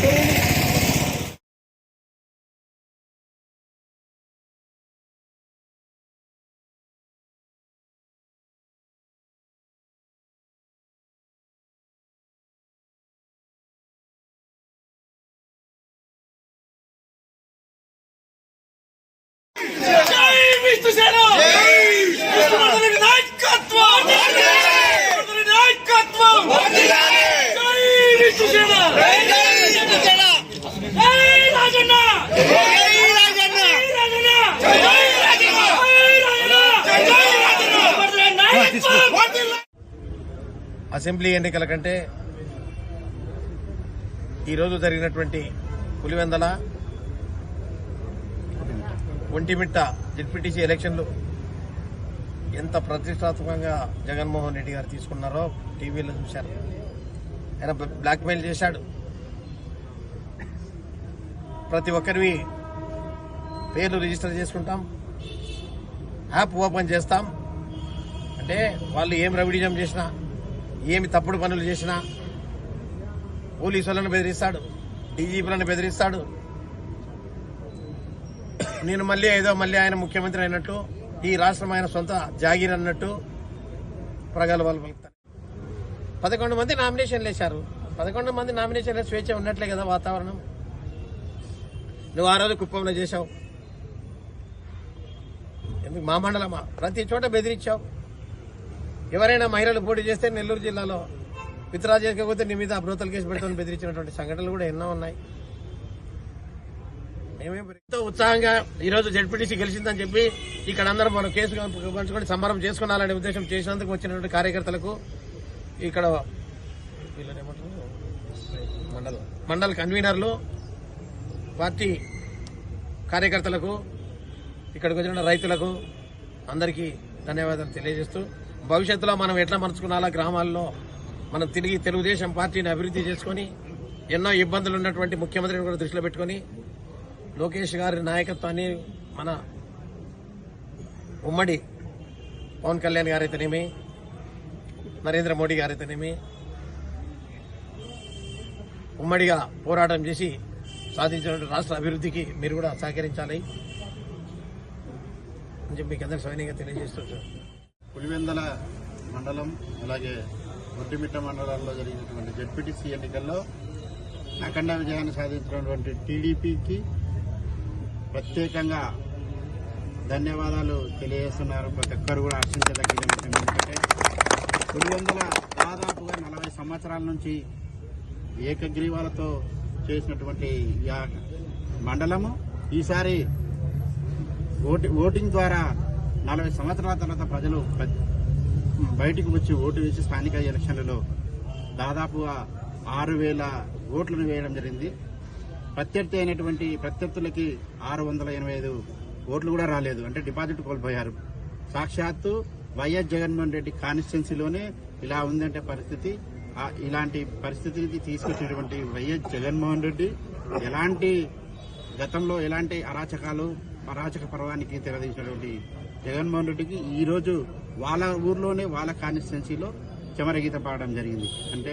Thank you. Assembly ఎన్నికల కంటే ఈరోజు జరిగినటువంటి పులివెందల ఒంటిమిట్ట జడ్పీటీసీ ఎలక్షన్లు ఎంత ప్రతిష్టాత్మకంగా జగన్మోహన్ రెడ్డి గారు తీసుకున్నారో టీవీలో చూశారు. ఆయన బ్లాక్మెయిల్ చేశాడు. ప్రతి ఒక్కరివి పేర్లు రిజిస్టర్ చేసుకుంటాం యాప్ ఓపెన్ చేస్తాం. అంటే వాళ్ళు ఏం రవిడిజం చేసినా ఏమి తప్పుడు పనులు చేసినా పోలీసులను బెదిరిస్తాడు డీజీపీలను బెదిరిస్తాడు. నేను మళ్ళీ ఏదో మళ్ళీ ఆయన ముఖ్యమంత్రి అయినట్టు ఈ రాష్ట్రం ఆయన సొంత జాగీర్ అన్నట్టు ప్రగల్భాలు పలుకుతారు పదకొండు మంది నామినేషన్లు వేశారు. పదకొండు మంది నామినేషన్లు స్వేచ్ఛ ఉన్నట్లే కదా వాతావరణం. నువ్వు ఆ రోజు కుప్పంలో చేశావు. ఎందుకు మా మండలమా? ప్రతి చోట బెదిరించావు. ఎవరైనా మహిళలు పోటీ చేస్తే నెల్లూరు జిల్లాలో విత్డ్రా చేయకపోతే నీ మీద అబ్రోతలు కేసు పెడతామని బెదిరించినటువంటి సంఘటనలు కూడా ఎన్నో ఉన్నాయి మేమేం ఎంతో ఉత్సాహంగా ఈ రోజు జడ్పీటీసీ గెలిచిందని చెప్పి ఇక్కడ అందరం మనం కేసు పంచుకొని సంబరం చేసుకున్నాలనే ఉద్దేశం చేసినందుకు వచ్చినటువంటి కార్యకర్తలకు ఇక్కడ? మండల మండల కన్వీనర్లు పార్టీ కార్యకర్తలకు ఇక్కడికి వచ్చిన రైతులకు అందరికీ ధన్యవాదాలు తెలియజేస్తూ భవిష్యత్తులో మనం ఎట్లా మలుచుకున్నాలా గ్రామాల్లో? మనం తిరిగి తెలుగుదేశం పార్టీని అభివృద్ధి చేసుకొని ఎన్నో ఇబ్బందులు ఉన్నటువంటి ముఖ్యమంత్రిని కూడా దృష్టిలో పెట్టుకొని లోకేష్ గారి నాయకత్వాన్ని మన ఉమ్మడి పవన్ కళ్యాణ్ గారైతేనేమి నరేంద్ర మోడీ గారైతేనేమి ఉమ్మడిగా పోరాటం చేసి సాధించినటువంటి రాష్ట్ర అభివృద్ధికి మీరు కూడా సహకరించాలి అని చెప్పి మీకు అందరికీ సవినీయంగా తెలియజేస్తున్నాను పులివెందల మండలం అలాగే ఒడ్డిమిట్ట మండలాల్లో జరిగినటువంటి జడ్పీటీసీ ఎన్నికల్లో అఖండ విజయాన్ని సాధించినటువంటి టీడీపీకి ప్రత్యేకంగా ధన్యవాదాలు తెలియజేస్తున్నారు. ప్రతి ఒక్కరు కూడా హర్షించదగిన విషయం ఎందుకంటే పులివెందల దాదాపుగా నలభై సంవత్సరాల నుంచి ఏకగ్రీవాలతో చేసినటువంటి మండలము. ఈసారి ఓటి ఓటింగ్ ద్వారా నలభై సంవత్సరాల తర్వాత ప్రజలు ప్ర- బయటికి వచ్చి ఓటు వేసి స్థానిక ఎలక్షన్లలో దాదాపుగా ఆరు వేల ఓట్లను వేయడం జరిగింది. ప్రత్యర్థి అయినటువంటి ప్రత్యర్థులకి ఆరు వందల ఎనభై ఐదు ఓట్లు కూడా రాలేదు. అంటే డిపాజిట్ కోల్పోయారు. సాక్షాత్తు వైఎస్ జగన్మోహన్ రెడ్డి కాన్స్టిట్యున్సీలోనే ఇలా ఉందంటే పరిస్థితి. ఇలాంటి పరిస్థితికి తీసుకొచ్చినటువంటి వైఎస్ జగన్మోహన్ రెడ్డి ఎలాంటి గతంలో ఎలాంటి అరాచకాలు అరాచక పర్వానికి తెరదించినటువంటి జగన్మోహన్ రెడ్డికి ఈరోజు వాళ్ళ ఊర్లోనే వాళ్ళ కాన్స్టిట్యున్సీలో చమరగీత పాడడం జరిగింది. అంటే